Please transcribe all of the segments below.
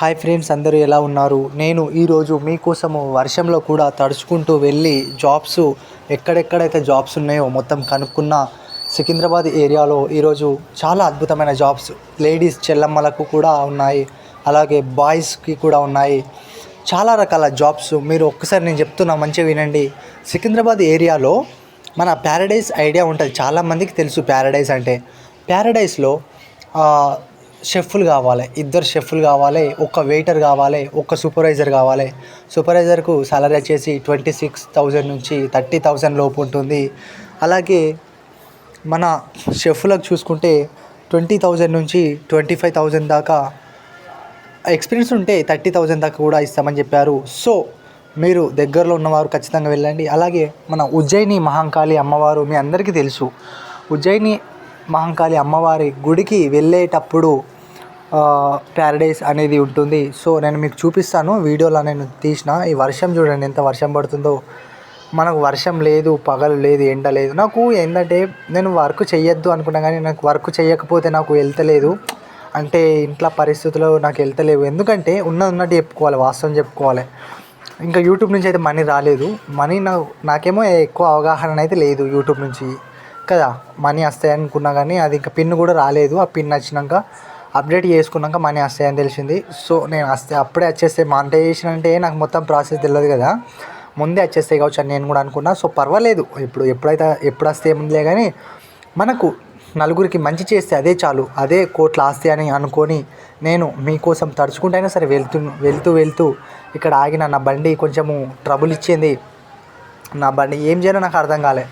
Hi friends అందరూ ఎలా ఉన్నారు? నేను ఈరోజు మీకోసము వర్షంలో కూడా తడుచుకుంటూ వెళ్ళి జాబ్స్ ఎక్కడెక్కడైతే జాబ్స్ ఉన్నాయో మొత్తం కనుక్కున్న సికింద్రాబాద్ ఏరియాలో ఈరోజు చాలా అద్భుతమైన జాబ్స్ లేడీస్ చెల్లమ్మలకు కూడా ఉన్నాయి. అలాగే బాయ్స్కి కూడా ఉన్నాయి. చాలా రకాల జాబ్స్ మీరు ఒక్కసారి నేను చెప్తున్నా మంచిగా వినండి. సికింద్రాబాద్ ఏరియాలో మన ప్యారడైజ్ ఐడియా ఉంటుంది. చాలామందికి తెలుసు ప్యారడైజ్ అంటే. ప్యారడైజ్లో షెఫ్లు కావాలి ఇద్దరు షెఫ్లు కావాలి ఒక వెయిటర్ కావాలి ఒక సూపర్వైజర్ కావాలి. సూపర్వైజర్కు సాలరీ వచ్చేసి ట్వంటీ సిక్స్ థౌజండ్ నుంచి థర్టీ థౌజండ్ లోపు ఉంటుంది. అలాగే మన షెఫ్లకు చూసుకుంటే ట్వంటీ థౌజండ్ నుంచి ట్వంటీ ఫైవ్ థౌజండ్ దాకా ఎక్స్పీరియన్స్ ఉంటే థర్టీ థౌజండ్ దాకా కూడా ఇస్తామని చెప్పారు. సో మీరు దగ్గరలో ఉన్నవారు ఖచ్చితంగా వెళ్ళండి. అలాగే మన ఉజ్జయిని మహంకాళి అమ్మవారు మీ అందరికీ తెలుసు. ఉజ్జయిని మహంకాళి అమ్మవారి గుడికి వెళ్ళేటప్పుడు ప్యారడైస్ అనేది ఉంటుంది. సో నేను మీకు చూపిస్తాను. వీడియోలో నేను తీసిన ఈ వర్షం చూడండి ఎంత వర్షం పడుతుందో. మనకు వర్షం లేదు పగలు లేదు ఎండ లేదు. నాకు ఏంటంటే నేను వర్క్ చేయొద్దు అనుకున్నా కానీ నాకు వర్క్ చేయకపోతే నాకు వెళ్తలేదు. అంటే ఇంట్లో పరిస్థితులు నాకు వెళ్తలేవు. ఎందుకంటే ఉన్నది ఉన్నట్టు చెప్పుకోవాలి వాస్తవం చెప్పుకోవాలి. ఇంకా యూట్యూబ్ నుంచి అయితే మనీ రాలేదు. మనీ నాకు నాకేమో ఎక్కువ అవగాహన అయితే లేదు యూట్యూబ్ నుంచి. కదా మనీ వస్తాయి అనుకున్నా కానీ అది ఇంకా పిన్ కూడా రాలేదు. ఆ పిన్ వచ్చినాక అప్డేట్ చేసుకున్నాక మనీ వస్తాయని తెలిసింది. సో నేను వస్తే అప్పుడే వచ్చేస్తే మానిటైజేషన్ అంటే నాకు మొత్తం ప్రాసెస్ తెలియదు కదా. ముందే వచ్చేస్తాయి కావచ్చు అని నేను కూడా అనుకున్నా. సో పర్వాలేదు. ఇప్పుడు ఎప్పుడైతే ఎప్పుడు వస్తే ఏముందిలే కానీ మనకు నలుగురికి మంచి చేస్తే అదే చాలు. అదే కోట్ల ఆస్తి అని అనుకొని నేను మీకోసం తడుచుకుంటైనా సరే వెళ్తూ వెళ్తూ వెళ్తూ ఇక్కడ ఆగిన నా బండి కొంచెము ట్రబుల్ ఇచ్చింది. నా బండి ఏం చేయాలో నాకు అర్థం కాలే.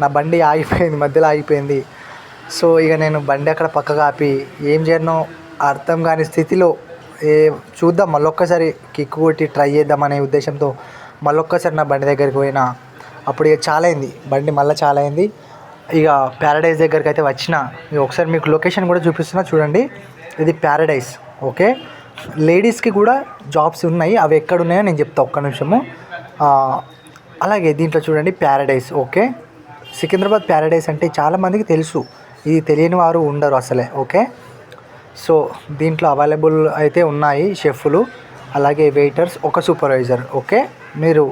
నా బండి ఆగిపోయింది మధ్యలో ఆగిపోయింది. సో ఇక నేను బండి అక్కడ పక్కగా ఆపి ఏం చేయనో అర్థం కాని స్థితిలో ఏ చూద్దాం మళ్ళొక్కసారి కిక్ కొట్టి ట్రై చేద్దామనే ఉద్దేశంతో మళ్ళొక్కసారి నా బండి దగ్గరికి పోయినా. అప్పుడు ఇక చాలా అయింది బండి మళ్ళీ చాలా అయింది ఇక ప్యారడైజ్ దగ్గరికి అయితే వచ్చిన ఒకసారి మీకు లొకేషన్ కూడా చూపిస్తున్నా చూడండి. ఇది ప్యారడైజ్ ఓకే? లేడీస్కి కూడా జాబ్స్ ఉన్నాయి అవి ఎక్కడ ఉన్నాయో నేను చెప్తా ఒక్క నిమిషము. అలాగే దీంట్లో చూడండి ప్యారడైజ్ ఓకే? సికింద్రాబాద్ ప్యారడైస్ అంటే చాలామందికి తెలుసు. ఇది తెలియని వారు ఉండరు అసలే ఓకే? సో దీంట్లో అవైలబుల్ అయితే ఉన్నాయి షెఫ్లు అలాగే వెయిటర్స్ ఒక సూపర్వైజర్ ఓకే? మీరు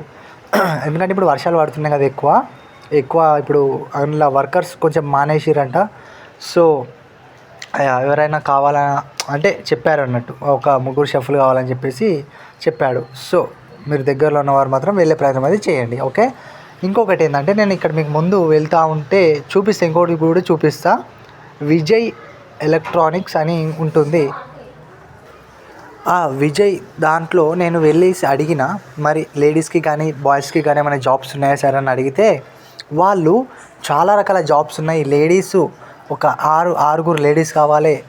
ఎందుకంటే ఇప్పుడు వర్షాలు పడుతున్నాయి కదా ఎక్కువ ఎక్కువ ఇప్పుడు అందులో వర్కర్స్ కొంచెం మానేసిరంట. సో ఎవరైనా కావాలా అంటే చెప్పారు అన్నట్టు ఒక ముగ్గురు షెఫ్లు కావాలని చెప్పేసి చెప్పాడు. సో మీరు దగ్గరలో ఉన్నవారు మాత్రం వెళ్ళే ప్రయత్నం అది చేయండి ఓకే? ఇంకొకటి ఏంటంటే నేను ఇక్కడ మీకు ముందు వెళ్తూ ఉంటే చూపిస్తా ఇంకోటి కూడా చూపిస్తా. విజయ్ ఎలక్ట్రానిక్స్ అని ఉంటుంది. ఆ విజయ్ దాంట్లో నేను వెళ్ళేసి అడిగిన మరి లేడీస్కి కానీ బాయ్స్కి కానీ ఏమైనా జాబ్స్ ఉన్నాయా సార్ అని అడిగితే వాళ్ళు చాలా రకాల జాబ్స్ ఉన్నాయి. లేడీస్ ఒక ఆరు ఆరుగురు లేడీస్ కావాలి.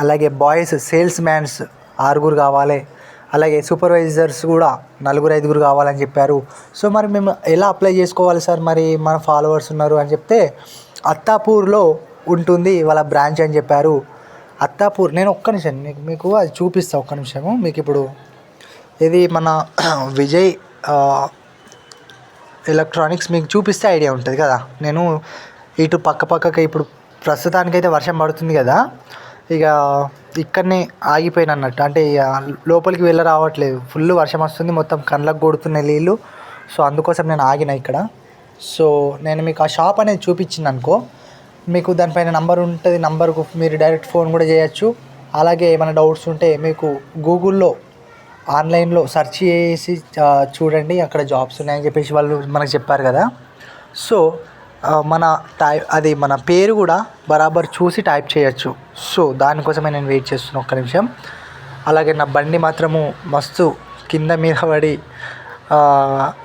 అలాగే బాయ్స్ సేల్స్ మ్యాన్స్ ఆరుగురు కావాలి. అలాగే సూపర్వైజర్స్ కూడా నలుగురు ఐదుగురు కావాలని చెప్పారు. సో మరి మేము ఎలా అప్లై చేసుకోవాలి సార్? మరి మన ఫాలోవర్స్ ఉన్నారు అని చెప్తే అత్తాపూర్లో ఉంటుంది వాళ్ళ బ్రాంచ్ అని చెప్పారు. అత్తాపూర్ నేను ఒక్క నిమిషం మీకు మీకు అది చూపిస్తాను ఒక్క నిమిషము. మీకు ఇప్పుడు ఇది మన విజయ్ ఎలక్ట్రానిక్స్ మీకు చూపిస్తే ఐడియా ఉంటుంది కదా? నేను ఇటు పక్క పక్కకి ఇప్పుడు ప్రస్తుతానికైతే వర్షం పడుతుంది కదా? ఇక ఇక్కడనే ఆగిపోయిన అన్నట్టు. అంటే ఇక లోపలికి వెళ్ళ రావట్లేదు. ఫుల్ వర్షం వస్తుంది. మొత్తం కళ్ళకు కొడుతున్నాయి నీళ్ళు సో అందుకోసం నేను ఆగిన ఇక్కడ. సో నేను మీకు ఆ షాప్ అనేది చూపించింది అనుకో. మీకు దానిపైన నంబర్ ఉంటుంది. నంబర్కు మీరు డైరెక్ట్ ఫోన్ కూడా చేయొచ్చు. అలాగే ఏమైనా డౌట్స్ ఉంటే మీకు గూగుల్లో ఆన్లైన్లో సెర్చ్ చేసి చూడండి. అక్కడ జాబ్స్ ఉన్నాయని చెప్పేసి వాళ్ళు మనకు చెప్పారు కదా. సో మన టై అది మన పేరు కూడా బరాబర్ చూసి టైప్ చేయొచ్చు. సో దానికోసమే నేను వెయిట్ చేస్తున్నా ఒక్క నిమిషం. అలాగే నా బండి మాత్రము మస్తు కింద మీద పడి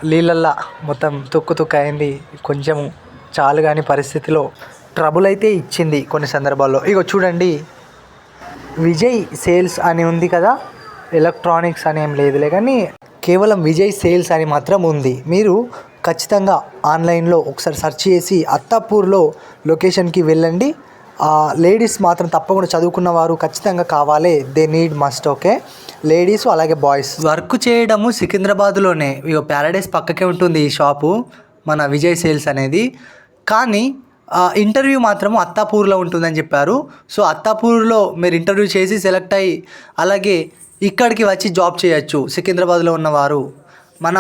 నీళ్ళల్లా మొత్తం తుక్కు తుక్కు అయింది. కొంచెం చాలు కాని పరిస్థితిలో ట్రబుల్ అయితే ఇచ్చింది కొన్ని సందర్భాల్లో. ఇగో చూడండి. విజయ్ సేల్స్ అని ఉంది కదా? ఎలక్ట్రానిక్స్ అని ఏం లేదులే కానీ కేవలం విజయ్ సేల్స్ అని మాత్రం ఉంది. మీరు ఖచ్చితంగా ఆన్లైన్లో ఒకసారి సెర్చ్ చేసి అత్తాపూర్లో లొకేషన్కి వెళ్ళండి. లేడీస్ మాత్రం తప్పకుండా చదువుకున్న వారు ఖచ్చితంగా కావాలి. They need must okay ladies అలాగే బాయ్స్ వర్క్ చేయడము సికింద్రాబాద్లోనే. ఇక ప్యారడైస్ పక్కకే ఉంటుంది ఈ షాపు మన విజయ్ సేల్స్ అనేది. కానీ ఇంటర్వ్యూ మాత్రము అత్తాపూర్లో ఉంటుందని చెప్పారు. సో అత్తాపూర్లో మీరు ఇంటర్వ్యూ చేసి సెలెక్ట్ అయ్యి అలాగే ఇక్కడికి వచ్చి జాబ్ చేయొచ్చు సికింద్రాబాద్లో ఉన్నవారు. మన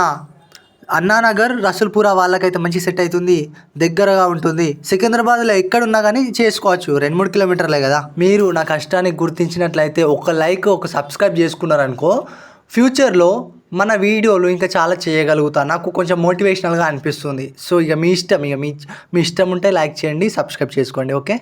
అన్నానగర్ రసూల్పురా వాళ్ళకైతే మంచి సెట్ అవుతుంది దగ్గరగా ఉంటుంది. సికింద్రాబాద్లో ఎక్కడున్నా కానీ చేసుకోవచ్చు రెండు మూడు కిలోమీటర్లే కదా. మీరు నా కష్టాన్ని గుర్తించినట్లయితే ఒక లైక్ ఒక సబ్స్క్రైబ్ చేసుకున్నారనుకో ఫ్యూచర్లో మన వీడియోలు ఇంకా చాలా చేయగలుగుతా. నాకు కొంచెం మోటివేషనల్గా అనిపిస్తుంది. సో ఇక మీ ఇష్టం ఇక మీ మీ ఇష్టం ఉంటే లైక్ చేయండి సబ్స్క్రైబ్ చేసుకోండి ఓకే?